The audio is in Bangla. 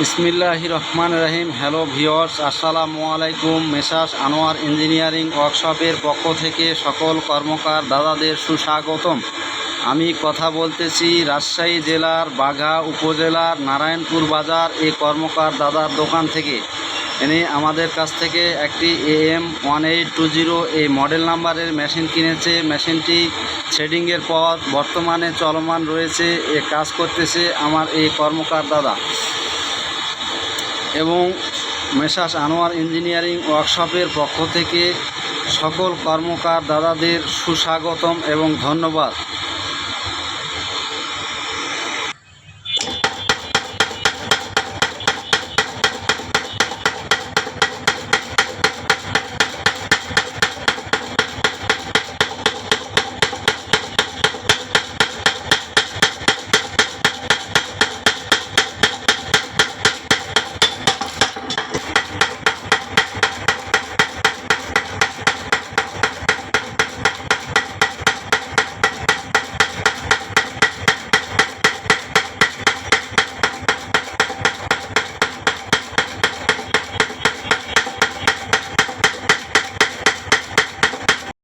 বিসমিল্লাহ রহমান রহিম। হ্যালো ভিওর্স আসসালামু আলাইকুম। মেসাস আনোয়ার ইঞ্জিনিয়ারিং ওয়ার্কশপের পক্ষ থেকে সকল কর্মকার দাদাদের সুস্বাগতম। আমি কথা বলতেছি রাজশাহী জেলার বাঘা উপজেলার নারায়ণপুর বাজার এই কর্মকার দাদার দোকান থেকে। এনে আমাদের কাছ থেকে একটি AM one eight two zero এই মডেল নাম্বারের মেশিন কিনেছে। মেশিনটি শেডিংয়ের পর বর্তমানে চলমান রয়েছে। এ কাজ করতেছে আমার এই কর্মকার দাদা। এবং মেসাস আনোয়ার ইঞ্জিনিয়ারিং ওয়ার্কশপের পক্ষ থেকে সকল কর্মকার দাদাদের সুস্বাগতম এবং ধন্যবাদ।